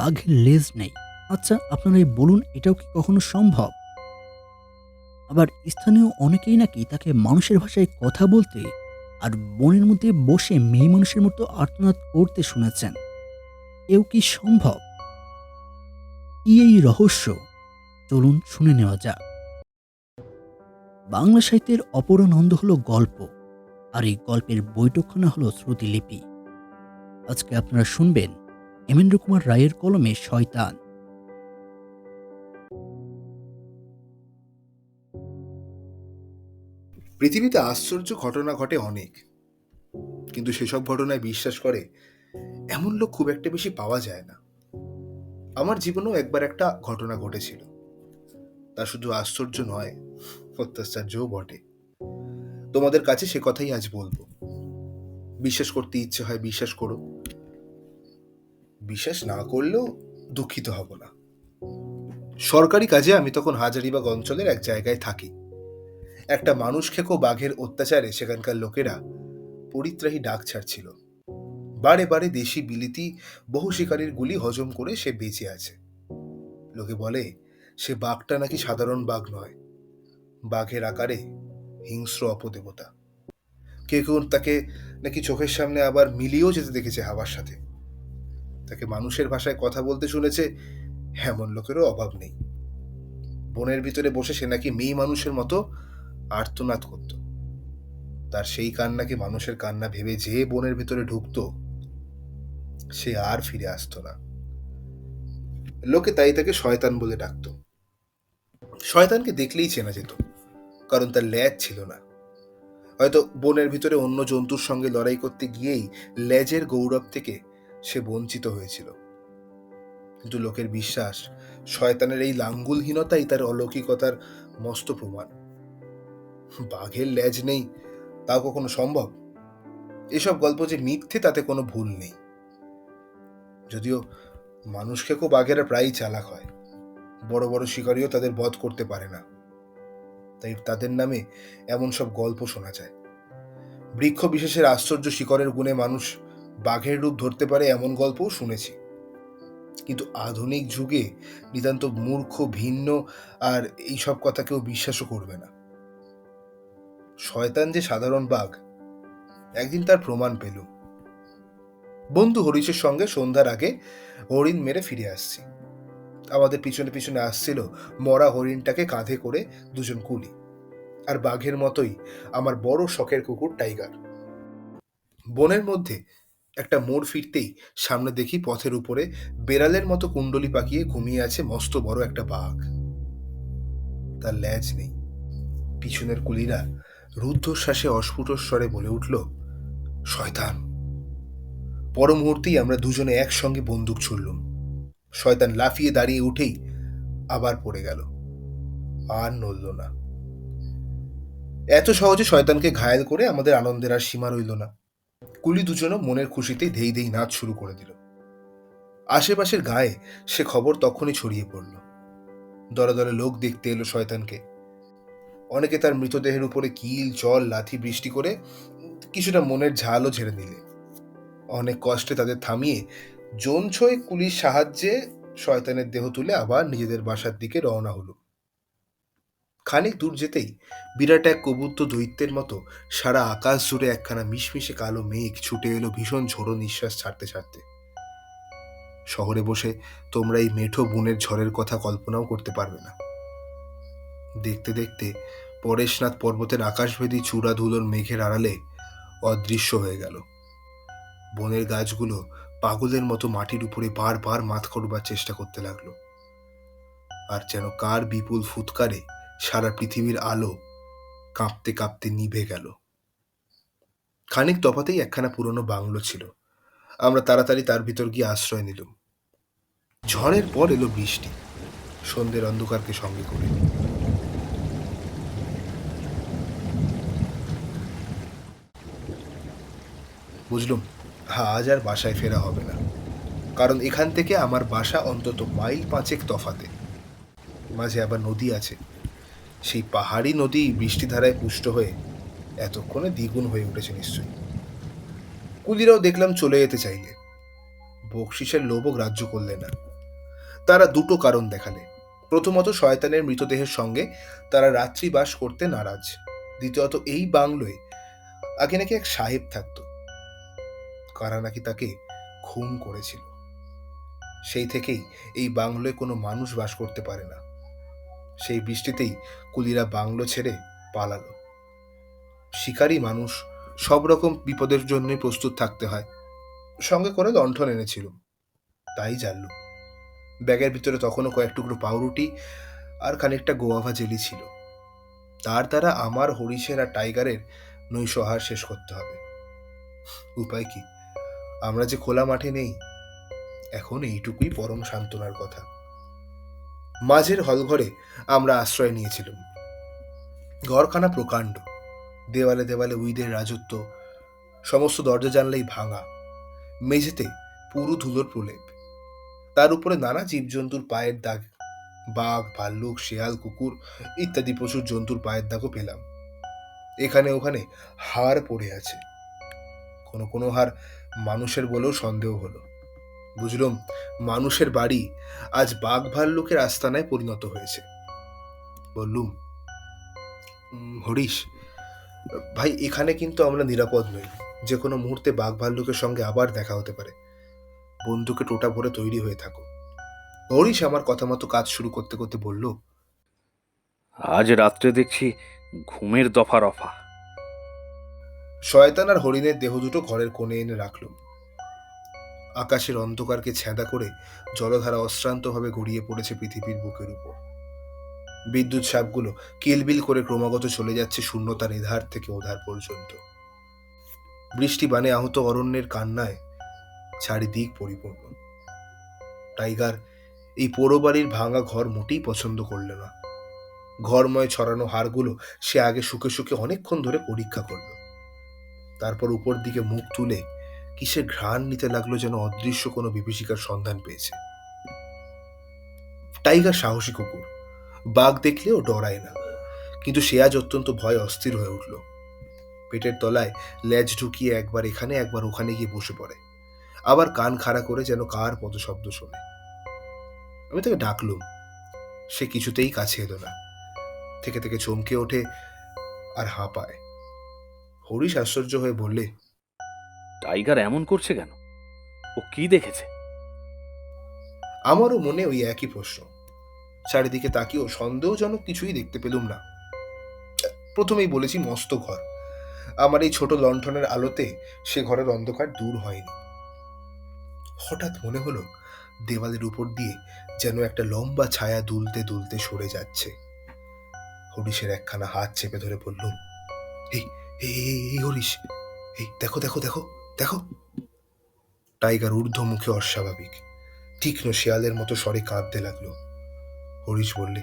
বাঘের লেজ নেই। আচ্ছা আপনারাই বলুন, এটাও কি কখনো সম্ভব? আবার স্থানীয় অনেকেই নাকি তাকে মানুষের ভাষায় কথা বলতে আর বনের মধ্যে বসে মেয়ে মানুষের মতো আর্তনাদ করতে শুনেছেন। এও কি সম্ভব? কি এই রহস্য? চলুন শুনে নেওয়া যাক। বাংলা সাহিত্যের অপরানন্দ হলো গল্প, আর এই গল্পের বৈঠকখানা হলো শ্রুতিলিপি। আজকে আপনারা শুনবেন হেমেন্দ্র কুমার রায়ের কলমে শয়তান। পৃথিবীতে আশ্চর্য ঘটনা ঘটে অনেক। কিন্তু সেসব ঘটনায় বিশ্বাস করে এমন লোক খুব একটা বেশি পাওয়া যায় না। আমার জীবনেও একবার একটা ঘটনা ঘটেছিল। তা শুধু আশ্চর্য নয়, অত্যাশ্চর্যও বটে। তোমাদের কাছে সে কথাই আজ বলব। বিশ্বাস করতে ইচ্ছে হয় বিশ্বাস করো। বিশ্বাস না করলেও দুঃখিত হব না। সরকারি কাজে আমি তখন হাজারিবাগ অঞ্চলের এক জায়গায় থাকি। একটা মানুষ খেকো বাঘের অত্যাচারে সেখানকার লোকেরা পরিত্রাহী ডাক ছাড়ছিল। বারে বারে দেশি বিলিতি, বহু শিকারীর গুলি হজম করে সে বেঁচে আছে। লোকে বলে, সে বাঘটা নাকি সাধারণ বাঘ নয়। বাঘের আকারে হিংস্র অপদেবতা। কেউ কেউ তাকে নাকি চোখের সামনে আবার মিলিয়েও যেতে দেখেছে হাওয়ার সাথে। তাকে মানুষের ভাষায় কথা বলতে শুনেছে, এমন লোকেরও অভাব নেই। বনের ভিতরে বসে সে নাকি মেয়ে মানুষের মতো আর্তনাদ করত। তার সেই কান্নাকে মানুষের কান্না ভেবে যে বনের ভিতরে ঢুকতো, সে আর ফিরে আসতো না। লোকে তাই তাকে শয়তান বলে ডাকত। শয়তানকে দেখলেই চেনা যেত, কারণ তার ল্যাজ ছিল না। হয়তো বনের ভিতরে অন্য জন্তুর সঙ্গে লড়াই করতে গিয়েই লেজের গৌরব থেকে সে বঞ্চিত হয়েছিল। কিন্তু লোকের বিশ্বাস, শয়তানের এই লাঙ্গুলহীনতাই তার অলৌকিকতার মস্ত প্রমাণ। বাঘের লেজ নেই, তাও কখনো সম্ভব? এসব গল্প যে মিথ্যে, তাতে কোনো ভুল নেই। যদিও মানুষকে খুব বাঘেরা প্রায়ই চালাক হয়, বড় বড় শিকারীও তাদের বধ করতে পারে না। তাই তাদের নামে এমন সব গল্প শোনা যায়। বৃক্ষ বিশেষের আশ্চর্য শিকরের গুণে মানুষ বাঘের রূপ ধরতে পারে এমন গল্পও শুনেছি। কিন্তু আধুনিক যুগে নিতান্ত মূর্খ, ভিন্ন আর এইসব কথা কেউ বিশ্বাসও করবে না। শয়তান যে সাধারণ বাঘ, একদিন তার প্রমাণ পেল। বন্ধু হরিশের সঙ্গে সন্ধ্যার আগে হরিণ মেরে ফিরে আসছি। আমাদের পিছনে পিছনে আসছিল মরা হরিণটাকে কাঁধে করে দুজন কুলি আর বাঘের মতোই আমার বড় শখের কুকুর টাইগার। বনের মধ্যে একটা মোড় ফিরতেই সামনে দেখি পথের উপরে বেড়ালের মতো কুণ্ডলি পাকিয়ে ঘুমিয়ে আছে মস্ত বড় একটা বাঘ। তার ল্যাজ নেই। পিছনের কুলিরা রুদ্ধশ্বাসে অস্ফুট স্বরে বলে উঠল, শয়তান! পর মুহূর্তেই আমরা দুজনে একসঙ্গে বন্দুক ছুড়লুম। শয়তান লাফিয়ে দাঁড়িয়ে উঠেই আবার পড়ে গেল। আর নড়ল না। এত সহজে শয়তানকে ঘায়েল করে আমাদের আনন্দের আর সীমা রইল না। কুলি দুজনও মনের খুশিতে ধেই ধেই নাচ শুরু করে দিল। আশেপাশের গায়ে সে খবর তখনই ছড়িয়ে পড়ল। দলে দলে লোক দেখতে এলো শয়তানকে। অনেকে তার মৃতদেহের উপরে কিল, জল, লাথি, বৃষ্টি করে কিছুটা মনের ঝালও ঝেড়ে নিলে। অনেক কষ্টে তাদের থামিয়ে জোন ছয় কুলির সাহায্যে শয়তানের দেহ তুলে আবার নিজেদের বাসার দিকে রওনা হলো। খানিক দূর যেতেই বিরাট এক কবুত্র দৈত্যের মতো সারা আকাশ জুড়ে একখানা মিশমিশে কালো মেঘ ছুটে এলো ভীষণ ঝোড়ো নিঃশ্বাস ছাড়তে ছাড়তে। শহরে বসে তোমরা এই মেঠো বুনের ঝড়ের কথা কল্পনাও করতে পারবে না। দেখতে দেখতে পরেশনাথ পর্বতের আকাশভেদী চূড়া ধুলোর মেঘের আড়ালে অদৃশ্য হয়ে গেল। বনের গাছগুলো পাগলের মতো মাটির উপরে বারবার মাথ করবার চেষ্টা করতে লাগল। আর যেন কার বিপুল ফুৎকারে সারা পৃথিবীর আলো কাঁপতে কাঁপতে নিভে গেল। খানিক তফাতেই একখানা পুরনো বাংলো ছিল। আমরা তাড়াতাড়ি তার ভিতর গিয়ে আশ্রয় নিলাম। ঝড়ের পর এলো বৃষ্টি। সন্ধ্যের অন্ধকারকে সঙ্গে করে। বুঝলুম, আজ আর বাসায় ফেরা হবে না। কারণ এখান থেকে আমার বাসা অন্তত মাইল পাঁচেক তফাতে। মাঝে আবার নদী আছে। সেই পাহাড়ি নদী বৃষ্টিধারায় পুষ্ট হয়ে এতক্ষণে দ্বিগুণ হয়ে উঠেছে নিশ্চয়ই। কুলিরাও দেখলাম চলে যেতে চাইলে। বকশিসের লোভও গ্রাহ্য করলে না। তারা দুটো কারণ দেখালে। প্রথমত শয়তানের মৃতদেহের সঙ্গে তারা রাত্রি বাস করতে নারাজ। দ্বিতীয়ত এই বাংলোয় আগে নাকি এক সাহেব থাকতো। কারা নাকি তাকে খুন করেছিল। সেই থেকেই এই বাংলোয় কোনো মানুষ বাস করতে পারে না। সেই বৃষ্টিতেই কুলিরা বাংলো ছেড়ে পালালো। শিকারী মানুষ সব রকম বিপদের জন্যই প্রস্তুত থাকতে হয়। সঙ্গে করে লণ্ঠন এনেছিল। তাই জানল। ব্যাগের ভিতরে তখনও কয়েক টুকরো পাউরুটি আর খানিকটা গোয়াভা জেলি ছিল। তার দ্বারা আমার হরিশের আর টাইগারের নৈশহার শেষ করতে হবে। উপায় কি? আমরা যে খোলা মাঠে নেই, এখন এইটুকুই পরম সান্ত্বনার কথা। মাঝের হলঘরে আমরা আশ্রয় নিয়েছিলাম। ঘরখানা প্রকাণ্ড। দেওয়ালে দেওয়ালে উইদের রাজত্ব, সমস্ত দরজা জানলেই ভাঙা, মেঝেতে পুরু ধুলোর প্রলেপ। তার উপরে নানা জীবজন্তুর পায়ের দাগ, বাঘ, ভাল্লুক, শেয়াল, কুকুর ইত্যাদি প্রচুর জন্তুর পায়ের দাগও পেলাম। এখানে ওখানে হাড় পড়ে আছে। কোনো কোনো হাড় মানুষের বলেও সন্দেহ হলো। বুঝলাম মানুষের বাড়ি আজ বাঘ ভাল্লুকের আস্তানায় পরিণত হয়েছে। বললুম হরিশ ভাই এখানে কিন্তু আমরা নিরাপদ নই। যে কোনো মুহূর্তে বাঘ ভাল্লুকের সঙ্গে আবার দেখা হতে পারে। বন্ধুকে টোটা ভরে তৈরি হয়ে থাকো। হরিশ আমার কথা মতো কাজ শুরু করতে করতে বলল আজ রাত্রে দেখছি ঘুমের দফা রফা। শয়তান আর হরিণের দেহ দুটো ঘরের কোণে এনে রাখলুম। আকাশের অন্ধকারকে ছেঁদা করে জলধারা অশ্রান্তভাবে গড়িয়ে পড়েছে পৃথিবীর বুকের উপর। বিদ্যুৎ সাপগুলো কিলবিল করে ক্রমাগত চলে যাচ্ছে শূন্যতার এধার থেকে ওধার পর্যন্ত। বৃষ্টি বানে আহত অরণ্যের কান্নায় চারিদিক পরিপূর্ণ। টাইগার এই পোড়ো বাড়ির ভাঙা ঘর মোটেই পছন্দ করল না। ঘরময় ছড়ানো হাড়গুলো সে আগে শুকে শুকে অনেকক্ষণ ধরে পরীক্ষা করল। তারপর উপর দিকে মুখ তুলে কিসের ঘ্রাণ নিতে লাগল যেন অদৃশ্য কোনো বিভীষিকার সন্ধান পেয়েছে? টাইগার সাহসী কুকুর। বাঘ দেখলেও ডরায় না, কিন্তু সে আজ অত্যন্ত ভয় অস্থির হয়ে উঠল। পেটের তলায় লেজ ঢুকিয়ে একবার এখানে, একবার ওখানে গিয়ে বসে পড়ে। আবার কান খাড়া করে যেন কার পদশব্দ শোনে। আমি তাকে ডাকলুম। সে কিছুতেই কাছে এলো না। থেকে থেকে চমকে ওঠে আর হাঁপায়। হরিশ আশ্চর্য হয়ে বললে টাইগার এমন করছে কেন? ও কি দেখেছে? আমারও মনে ওই একই প্রশ্ন। চারিদিকে তাকিয়েও সন্দেহজনক কিছুই দেখতে পেলুম না। প্রথমেই বলেছি মস্ত ঘর। আমার এই ছোট লণ্ঠনের আলোতে সে ঘরের অন্ধকার দূর হয়নি। হঠাৎ মনে হলো দেওয়ালের উপর দিয়ে যেন একটা লম্বা ছায়া দুলতে দুলতে সরে যাচ্ছে। হরিশের একখানা হাত চেপে ধরে বললুম, এই এই হরিশ, এই, দেখো দেখো দেখো। দেখো টাইগার ঊর্ধ্ব মুখে অস্বাভাবিক তীক্ষ্ণ শেয়ালের মতো স্বরে কাঁদতে লাগল। হরিশ বললে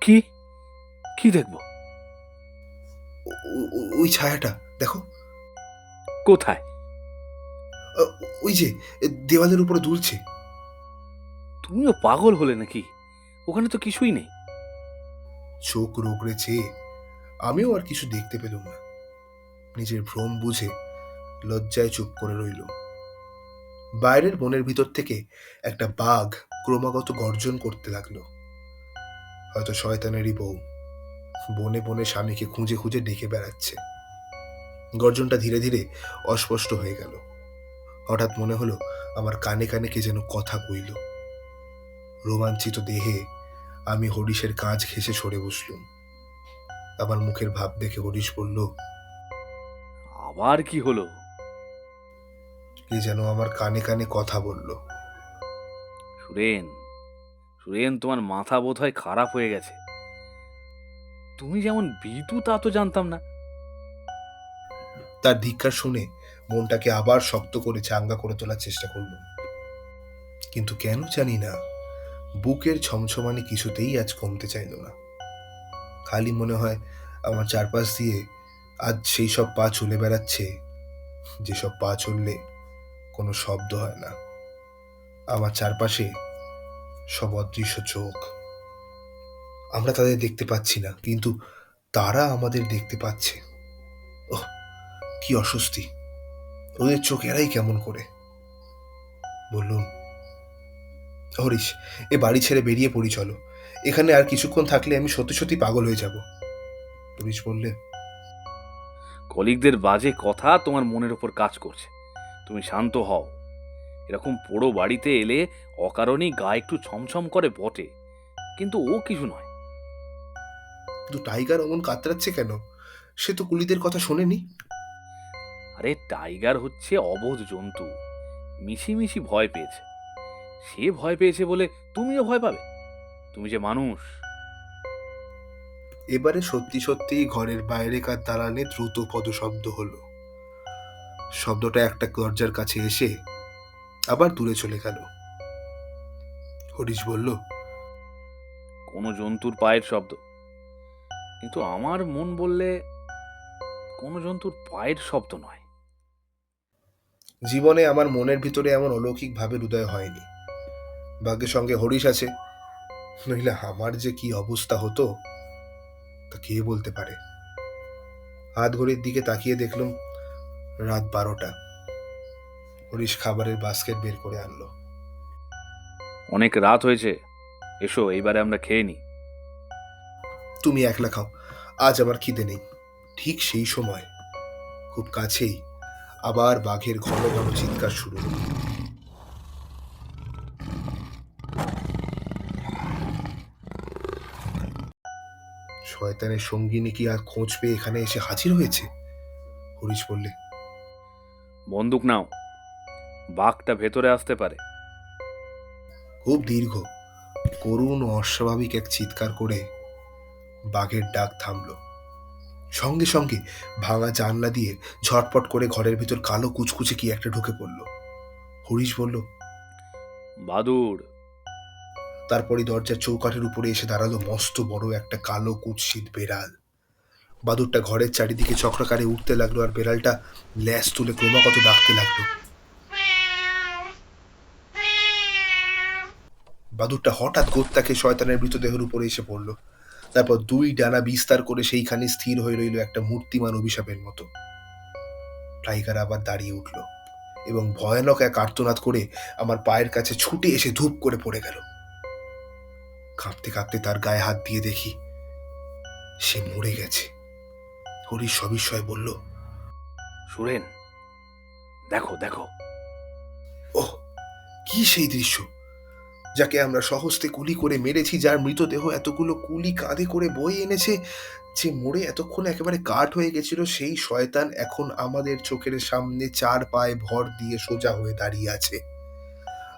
কি? কি দেখব? "ও- ও- ও- ওই ছায়াটা দেখো। কোথায়? ওই যে দেওয়ালের উপরে দুলছে। তুমিও পাগল হলে নাকি? ওখানে তো কিছুই নেই। চোখ রোগড়ে চেয়ে আমিও আর কিছু দেখতে পেলুম না। নিজের ভ্রম বুঝে লজ্জায় চুপ করে রইল। বাইরের বনের ভিতর থেকে একটা বাঘ ক্রমাগত গর্জন করতে লাগল। হয়তো শয়তানেরই বউ। বনে বনে স্বামীকে খুঁজে খুঁজে ডেকে বেড়াচ্ছে। গর্জনটা ধীরে ধীরে অস্পষ্ট হয়ে গেল। হঠাৎ মনে হলো আমার কানে কানে কে যেন কথা কইল। রোমাঞ্চিত দেহে আমি হরিশের কাজ ঘেসে সরে বসলুম। আমার মুখের ভাব দেখে হরিশ বলল, আবার কি হলো? কে যেন আমার কানে কানে কথা বলল। সুরেন সুরেন তোমার মাথা বোধ হয় খারাপ হয়ে গেছে। তুমি যেমন বিতু তা তো জানতাম না। তার ধিক্কার শুনে মনটাকে আবার শক্ত করে চাঙ্গা করে তোলার চেষ্টা করলুম কিন্তু কেন জানি না বুকের ছমছমানি কিছুতেই আজ কমতে চাইল না। খালি মনে হয় আমার চারপাশ দিয়ে আজ সেই সব পা চলে বেড়াচ্ছে যেসব পা চললে কোনো শব্দ হয় না। আমার চারপাশে সব অদৃশ্য চোখ। আমরা তাদের দেখতে পাচ্ছি না, কিন্তু তারা আমাদের দেখতে পাচ্ছে। ওহ, কি অস্বস্তি। ওদের চোখ এরাই কেমন করে? বললুম, হরিশ, এ বাড়ি ছেড়ে বেরিয়ে পড়ি, চলো। এখানে আর কিছুক্ষণ থাকলে আমি সত্যি সত্যি পাগল হয়ে যাব। হরিশ বললে, কলিগদের বাজে কথা তোমার মনের ওপর কাজ করছে। তুমি শান্ত হও। এরকম পোড়ো বাড়িতে এলে অকারণেই গা একটু ছমছম করে বটে কিন্তু ও কিছু নয়। কিন্তু টাইগার অমন কাতরাচ্ছে কেন? সে তো কুলিদের কথা শোনেনি। আরে টাইগার হচ্ছে অবোধ জন্তু। মিশিমিশি ভয় পেয়েছে। সে ভয় পেয়েছে বলে তুমিও ভয় পাবে। তুমি যে মানুষ। এবারে সত্যি সত্যিই ঘরের বাইরেকার দালানে দ্রুত পদশব্দ হলো। শব্দটা একটা দরজার কাছে এসে আবার দূরে চলে গেল। হরিশ বলল কোনো জন্তুর পায়ের শব্দ। কিন্তু আমার মন বললে কোনো জন্তুর পায়ের শব্দ নয়। জীবনে আমার মনের ভিতরে এমন অলৌকিক ভাবে হৃদয় হয়নি। ভাগ্যের সঙ্গে হরিশ আছে নইলে আমার যে কি অবস্থা হতো তা কে বলতে পারে? হাত ঘড়ির দিকে তাকিয়ে দেখলাম রাত বারোটা। হরিশ খাবারের বাস্কেট বের করে আনলো। অনেক রাত হয়েছে। এসো এইবারে আমরা খেয়ে নিই। তুমি একলা খাও আজ আমার খিদে নেই। ঠিক সেই সময় খুব কাছেই আবার বাঘের ঘন ঘন চিৎকার শুরু হলো। শয়তানের সঙ্গিনী কি আর খোঁজ পেয়ে এখানে এসে হাজির হয়েছে? হরিশ বললে বন্দুক নাও। বাঘটা ভেতরে আসতে পারে। খুব দীর্ঘ। করুণ ও অস্বাভাবিক এক চিৎকার করে বাঘের ডাক থামল। সঙ্গে সঙ্গে ভাঙা জানলা দিয়ে ঝটপট করে ঘরের ভেতর কালো কুচকুচে কি একটা ঢুকে পড়ল। হরিশ বলল বাদুর তারপরে দরজার চৌকাঠের উপরে এসে দাঁড়াল মস্ত বড় একটা কালো কুৎসিত বেড়াল। বাদুরটা ঘরের চারিদিকে চক্রাকারে উঠতে লাগল আর বেড়ালটা ল্যাস তুলে ক্রমাগত ডাকতে লাগল। বাদুরটা হঠাৎ গোত্তাকে শয়তানের মৃতদেহের উপরে এসে পড়ল। তারপর দুই ডানা বিস্তার করে সেইখানে স্থির হয়ে রইল একটা মূর্তিমান অভিশাপের মতো। টাইগার আবার দাঁড়িয়ে উঠল এবং ভয়ানক এক আর্তনাদ করে আমার পায়ের কাছে ছুটে এসে ধূপ করে পড়ে গেল। কাঁপতে কাঁপতে তার গায়ে হাত দিয়ে দেখি, সে মরে গেছে। হরিশ সবিস্ময় বলল সুরেন দেখো দেখো। ওহ কি সেই দৃশ্য? যাকে আমরা সহস্তে কুলি করে মেরেছি যার মৃতদেহ এতগুলো কুলি কাঁধে করে বয়ে এনেছে যে মোড়ে এতক্ষণ একেবারে কাঠ হয়ে গেছিল সেই শয়তান এখন আমাদের চোখের সামনে চার পায়ে ভর দিয়ে সোজা হয়ে দাঁড়িয়ে আছে।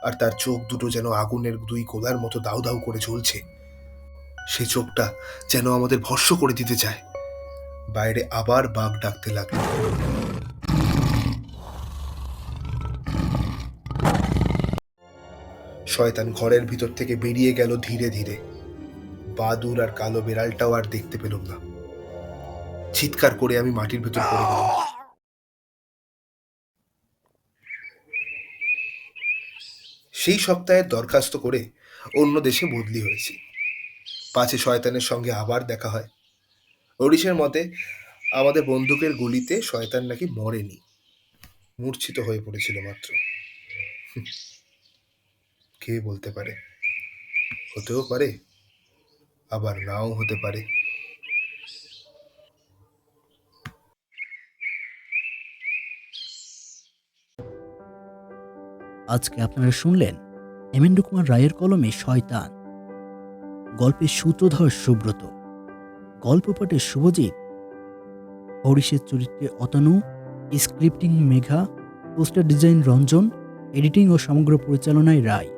আর তার চোখ দুটো যেন আগুনের দুই গোলার মতো দাউ দাউ করে চলছে সে চোখটা যেন আমাদের ভস্য করে দিতে চায়। বাইরে আবার বাঘ ডাকতে লাগল। শয়তান ঘরের ভিতর থেকে বেরিয়ে গেল ধীরে ধীরে। বাদুর আর কালো বেড়ালটাও আর দেখতে পেলাম না। চিৎকার করে আমি মাটির ভেতর পড়ে গেলাম। সেই সপ্তাহে দরখাস্ত করে অন্য দেশে বদলি হয়েছি। পাঁচে শয়তানের সঙ্গে আবার দেখা হয়। ওড়িশের মতে, আমাদের বন্দুকের গুলিতে শয়তান নাকি মরেনি। মূর্ছিত হয়ে পড়েছিল মাত্র। কে বলতে পারে? হতেও পারে, আবার নাও হতে পারে। আজকে আপনারা শুনলেন হেমেন্দ্র কুমার রায়ের কলমে শয়তান। গল্পের সূত্রধর সুব্রত। গল্প পাঠে শুভজিৎ, হরিশের চরিত্রে Atanu, scripting Megha, poster design Ranjan, editing ও সমগ্র পরিচালনায় রায়।